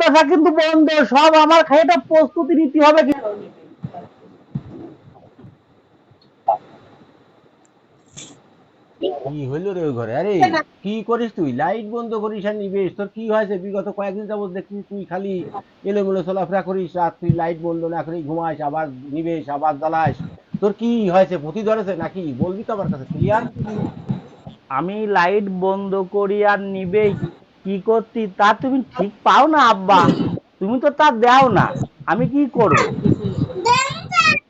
বেচা কিন্তু বন্ধ সব আমার খাই এটা প্রস্তুতি নিতে হবে কি? কি হইল রে ওই ঘরে? আরে কি করিস তুই? লাইট বন্ধ করিস আর নিবেশ। তোর কি হয়েছে? বিগত কয়েকদিন যাবত দেখছি তুই খালি এলোমেলো চলাফেরা করিস। আর তুই লাইট বন্ধ না করে ঘুমাস আবার নিবেশ আবার জ্বালাস। তোর কি হয়েছে? পুঁতি ধরেছে নাকি? বলবি তো আমার কাছে ক্লিয়ার আমি লাইট বন্ধ করি আর নিবে কি করতি? তা তুমি ঠিক পাও না আব্বা। তুমি তো তা দাও না। আমি কি করব?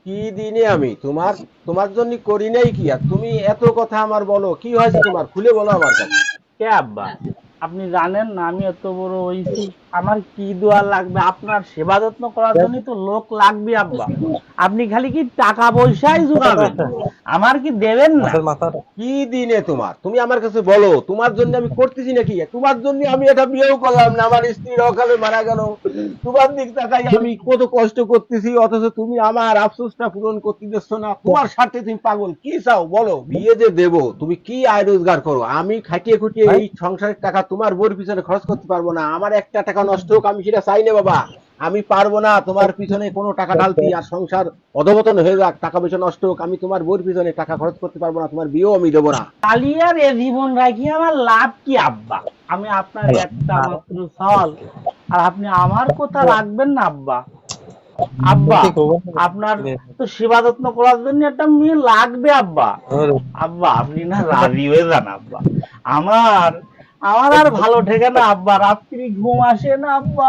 কি দিনে আমি? তোমার তোমার জন্য করি নাই কি? আর তুমি এত কথা আমার বলো কি হয়েছে তোমার? খুলে বলো আমার কাছে। কে আব্বা? আপনি জানেন না আমি এত বড় হইছি আমার কি দোয়া লাগবে? আপনার সেবা যত্ন করার জন্য তো লোক লাগবে আব্বা। আপনি খালি কি টাকা পয়সাই জোগাবেন? আমার কি দেবেন না? কি দিনে তোমার? তুমি আমার কাছে বলো তোমার জন্য আমি করতেছি নাকি? তোমার জন্য আমি এটা বিয়েও করলাম না আমার স্ত্রী অকালে মারা গেল। তোমার দিক তাকাই আমি কত কষ্ট করতেছি অথচ তুমি আমার আফসোসটা পূরণ করতে দিচ্ছ না। তোমার স্বার্থে তুমি পাগল কি চাও? বলো বিয়ে যে দেব তুমি কি আয় রোজগার করো? আমি খাটিয়ে খুটিয়ে এই সংসারের টাকা তোমার বোর পিছনে খরচ করতে পারব না। আমার একটা টাকা নষ্ট হোক আমি সেটা চাই না বাবা। আমি পারব না তোমার পিছনে কোনো টাকা ঢালতি আর সংসার অধবতন হয়ে যাক টাকা পয়সা নষ্ট হোক আমি তোমার বোর পিছনে টাকা খরচ করতে পারব না তোমার বিয়েও আমি দেবো না। কালিয়ার এ জীবন রাখি আমার লাভ কি আব্বা? আমি আপনার একটা মাত্র ফল আর আপনি আমার কথা রাখবেন না আব্বা। আব্বা আপনার তো সেবা যত্ন করার জন্য একটা মেয়ে লাগবে আব্বা। আব্বা আপনি না রাজি হয়ে যান আব্বা। আমার আমার আর ভালো ঠেকে না আব্বা। রাত্রি ঘুম আসে না আব্বা।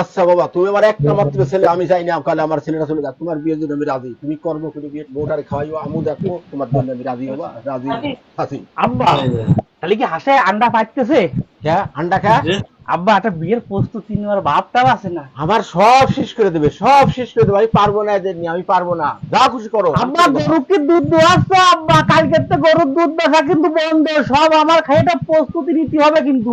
আচ্ছা বাবা তুমি আমার একটা মাত্র ছেলে আমি চাই না কালে আমার ছেলেটা চলে যাক। তোমার বিয়ের জন্য আমি রাজি। তুমি কর্ম করে বিয়ে বউটারে খাওয়াইও আমু দেখো তোমার জন্য আমি রাজি হবা রাজি আছি আব্বা তাহলে কি হাসে আন্ডা পাইতেছে? হ্যাঁ আন্ডা খা। আব্বা একটা বিয়ের প্রস্তুতি নেওয়ার ভাবটাও আছে না। আমার সব শেষ করে দেবে সব শেষ করে দেবে। আমি পারব না এদের নিয়ে আমি পারব না। যা খুশি করো। আব্বা গরুকে দুধ দোয়াচ্ছে আব্বা? কালকে তো গরুর দুধ দেখা কিন্তু বন্ধ। সব আমার খাইটা প্রস্তুতি নিতে হবে কিন্তু।